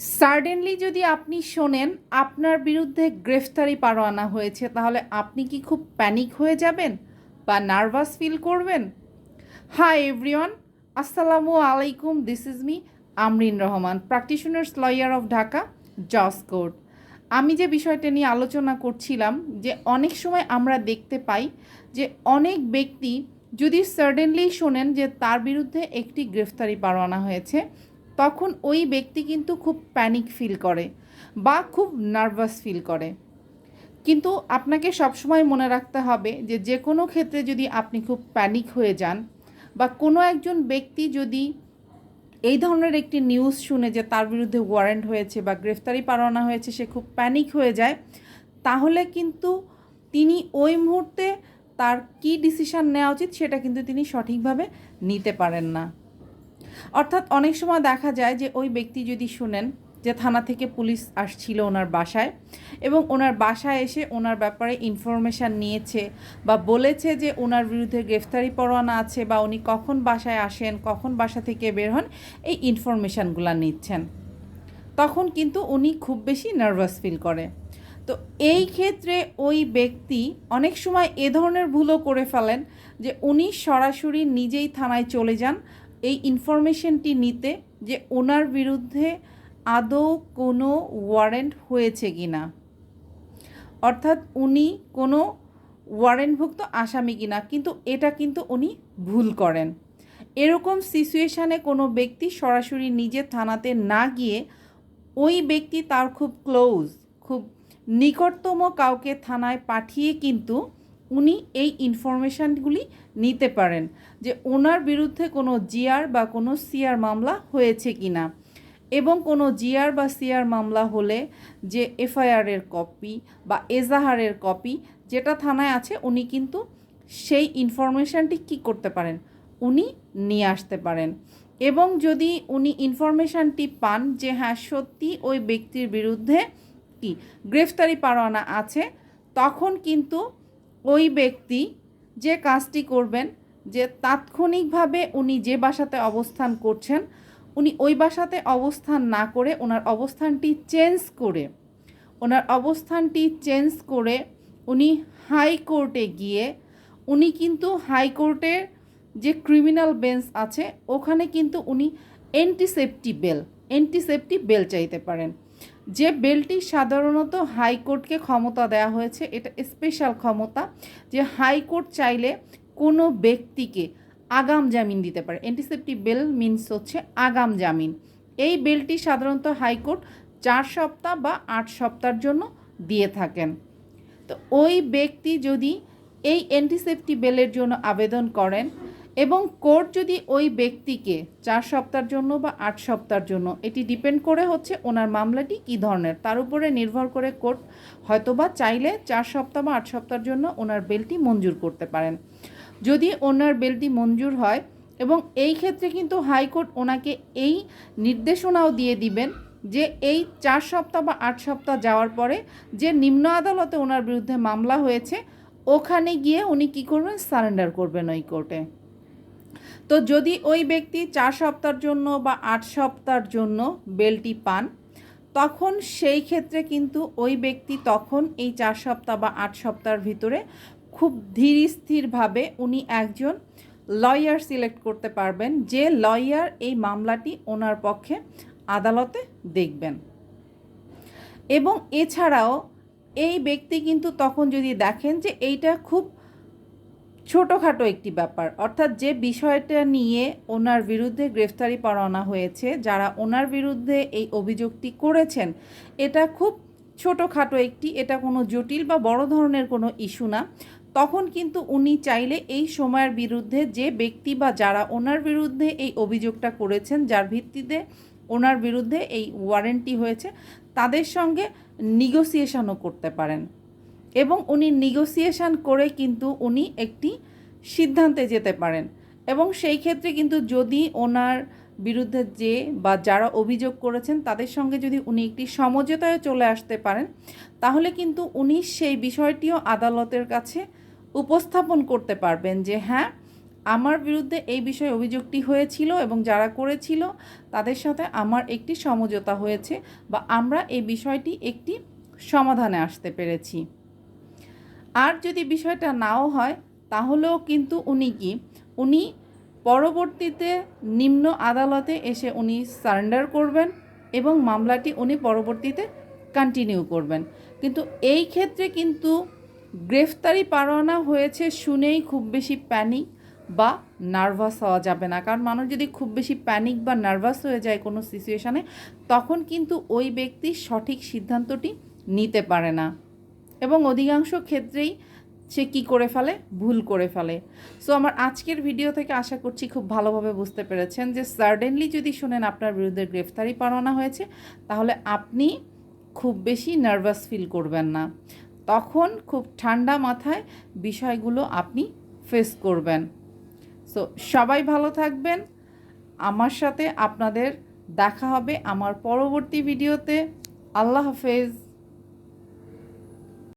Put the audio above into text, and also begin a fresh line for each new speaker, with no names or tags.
Suddenly যদি আপনি শোনেন, আপনার বিরুদ্ধে গ্রেফতারি পারোয়ানা হয়েছে, তাহলে আপনি কি খুব প্যানিক হয়ে যাবেন বা নার্ভাস ফিল করবেন? হাই এভরিওয়ান আসসালামু আলাইকুম this is me Amrin Rahman practitioners lawyer of Dhaka জজ কোর্ট আমি যে বিষয়টা নিয়ে আলোচনা করছিলাম, যে অনেক সময় আমরা দেখতে পাই যে অনেক ব্যক্তি যদি সাডেনলি শোনেন যে তার বিরুদ্ধে একটি গ্রেফতারি পারোয়ানা হয়েছে তখন ওই ব্যক্তি কিন্তু খুব প্যানিক ফিল করে বা খুব নার্ভাস ফিল করে। কিন্তু আপনাকে সবসময় মনে রাখতে হবে যে যে কোনো ক্ষেত্রে যদি আপনি খুব প্যানিক হয়ে যান বা কোনো একজন ব্যক্তি যদি এই ধরনের একটি নিউজ শুনে যে তার বিরুদ্ধে ওয়ারেন্ট হয়েছে বা গ্রেফতারি পারোয়ানা হয়েছে, সে খুব প্যানিক হয়ে যায়, তাহলে কিন্তু তিনি ওই মুহূর্তে তার কী ডিসিশন নেওয়া উচিত সেটা কিন্তু তিনি সঠিকভাবে নিতে পারেন না। অর্থাৎ অনেক সময় দেখা যায় যে ওই ব্যক্তি যদি শুনেন যে থানা থেকে পুলিশ আসছিল ওনার বাসায় এবং ওনার বাসায় এসে ওনার ব্যাপারে ইনফরমেশান নিয়েছে বা বলেছে যে ওনার বিরুদ্ধে গ্রেফতারি পরোয়ানা আছে বা উনি কখন বাসায় আসেন, কখন বাসা থেকে বের হন, এই ইনফরমেশানগুলো নিচ্ছেন। তখন কিন্তু উনি খুব বেশি নার্ভাস ফিল করে। তো এই ক্ষেত্রে ওই ব্যক্তি অনেক সময় এ ধরনের ভুলও করে ফেলেন যে উনি সরাসরি নিজেই থানায় চলে যান এই ইনফরমেশনটি নিতে যে ওনার বিরুদ্ধে আদৌ কোনো ওয়ারেন্ট হয়েছে কি না অর্থাৎ উনি কোনো ওয়ারেন্টভুক্ত আসামি কিনা, কিন্তু এটা কিন্তু উনি ভুল করেন। এরকম সিচুয়েশানে কোনো ব্যক্তি সরাসরি নিজের থানাতে না গিয়ে ওই ব্যক্তি তার খুব ক্লোজ খুব নিকটতম কাউকে থানায় পাঠিয়ে কিন্তু উনি এই ইনফরমেশানগুলি নিতে পারেন যে ওনার বিরুদ্ধে কোনো জিআর বা কোনো সিআর মামলা হয়েছে কি না এবং কোনো জিআর বা সিআর মামলা হলে যে এফআইআরের কপি বা এজাহারের কপি যেটা থানায় আছে, উনি কিন্তু সেই ইনফরমেশানটি কী করতে পারেন? উনি নিয়ে আসতে পারেন। এবং যদি উনি ইনফরমেশানটি পান যে হ্যাঁ সত্যি ওই ব্যক্তির বিরুদ্ধে কি গ্রেফতারি পারোয়ানা আছে, তখন কিন্তু ওই ব্যক্তি যে কাজটি করবেন, যে তাৎক্ষণিকভাবে উনি যে বাসাতে অবস্থান করছেন, উনি ওই বাসাতে অবস্থান না করে ওনার অবস্থানটি চেঞ্জ করে, ওনার অবস্থানটি চেঞ্জ করে উনি হাইকোর্টে গিয়ে, উনি কিন্তু হাইকোর্টের যে ক্রিমিনাল বেঞ্চ আছে, ওখানে কিন্তু উনি অ্যান্টিসেপটি বেল অ্যান্টিসেপটি বেল চাইতে পারেন। যে বেলটি সাধারণত হাইকোর্টকে ক্ষমতা দেওয়া হয়েছে, এটা স্পেশাল ক্ষমতা, যে হাইকোর্ট চাইলে কোনো ব্যক্তিকে আগাম জামিন দিতে পারে। অ্যান্টিসেপটিভ বেল মিনস হচ্ছে আগাম জামিন। এই বেলটি সাধারণত হাইকোর্ট চার সপ্তাহ বা আট সপ্তাহের জন্য দিয়ে থাকেন। তো ওই ব্যক্তি যদি এই অ্যান্টিসেপটি বেলের জন্য আবেদন করেন এবং কোর্ট যদি ওই ব্যক্তিকে চার সপ্তাহের জন্য বা আট সপ্তাহের জন্য, এটি ডিপেন্ড করে হচ্ছে ওনার মামলাটি কী ধরনের। তার উপরে নির্ভর করে কোর্ট হয়তোবা চাইলে চার সপ্তাহ বা আট সপ্তাহের জন্য ওনার বেলটি মঞ্জুর করতে পারেন। যদি ওনার বেলটি মঞ্জুর হয় এবং এই ক্ষেত্রে কিন্তু হাইকোর্ট ওনাকে এই নির্দেশনাও দিয়ে দিবেন যে এই চার সপ্তাহ বা আট সপ্তাহ যাওয়ার পরে যে নিম্ন আদালতে ওনার বিরুদ্ধে মামলা হয়েছে, ওখানে গিয়ে উনি কী করবেন? সারেন্ডার করবেন ওই কোর্টে। তো যদি ওই ব্যক্তি চার সপ্তাহের জন্য বা আট সপ্তাহের জন্য বেলটি পান, তখন সেই ক্ষেত্রে কিন্তু ওই ব্যক্তি তখন এই চার সপ্তাহ বা আট সপ্তাহের ভিতরে খুব ধীর স্থিরভাবে উনি একজন লয়ার সিলেক্ট করতে পারবেন, যে লয়ার এই মামলাটি ওনার পক্ষে আদালতে দেখবেন। এবং এছাড়াও এই ব্যক্তি কিন্তু তখন যদি দেখেন যে এইটা খুব ছোটোখাটো একটি ব্যাপার। অর্থাৎ যে বিষয়টা নিয়ে ওনার বিরুদ্ধে গ্রেফতারি পরোয়ানা হয়েছে, যারা ওনার বিরুদ্ধে এই অভিযোগটি করেছেন, এটা খুব ছোটোখাটো একটি, এটা কোনো জটিল বা বড় ধরনের কোনো ইস্যু না। তখন কিন্তু উনি চাইলে এই সময়ের বিরুদ্ধে যে ব্যক্তি বা যারা ওনার বিরুদ্ধে এই অভিযোগটা করেছেন, যার ভিত্তিতে ওনার বিরুদ্ধে এই ওয়ারেন্টি হয়েছে, তাদের সঙ্গে নিগোসিয়েশনও করতে পারেন। এবং উনি নিগোসিয়েশন করে কিন্তু উনি একটি সিদ্ধান্তে যেতে পারেন। এবং সেই ক্ষেত্রে কিন্তু যদি ওনার বিরুদ্ধে যে বা যারা অভিযোগ করেছেন তাদের সঙ্গে যদি উনি একটি সমঝোতায় চলে আসতে পারেন, তাহলে কিন্তু উনি সেই বিষয়টিও আদালতের কাছে উপস্থাপন করতে পারবেন যে হ্যাঁ আমার বিরুদ্ধে এই বিষয়ে অভিযোগটি হয়েছিল এবং যারা করেছিল তাদের সাথে আমার একটি সমঝোতা হয়েছে বা আমরা এই বিষয়টি একটি সমাধানে আসতে পেরেছি। আর যদি বিষয়টা নাও হয়, তাহলেও কিন্তু উনি কি? উনি পরবর্তীতে নিম্ন আদালতে এসে উনি সারেন্ডার করবেন এবং মামলাটি উনি পরবর্তীতে কন্টিনিউ করবেন। কিন্তু এই ক্ষেত্রে কিন্তু গ্রেফতারি পারোয়ানা হয়েছে শুনেই খুব বেশি প্যানিক বা নার্ভাস হওয়া যাবে না। কারণ মানুষ যদি খুব বেশি প্যানিক বা নার্ভাস হয়ে যায় কোনো সিচুয়েশানে, তখন কিন্তু ওই ব্যক্তি সঠিক সিদ্ধান্তটি নিতে পারে না। এবং অধিকাংশ ক্ষেত্রেই সে কী করে ফেলে? ভুল করে ফেলে। সো আমার আজকের ভিডিও থেকে আশা করছি খুব ভালোভাবে বুঝতে পেরেছেন যে সার্ডেনলি যদি শোনেন আপনার বিরুদ্ধে গ্রেফতারি পাঠানো হয়েছে, তাহলে আপনি খুব বেশি নার্ভাস ফিল করবেন না। তখন খুব ঠান্ডা মাথায় বিষয়গুলো আপনি ফেস করবেন। সো সবাই ভালো থাকবেন। আমার সাথে আপনাদের দেখা হবে আমার পরবর্তী ভিডিওতে আল্লাহ হাফেজ।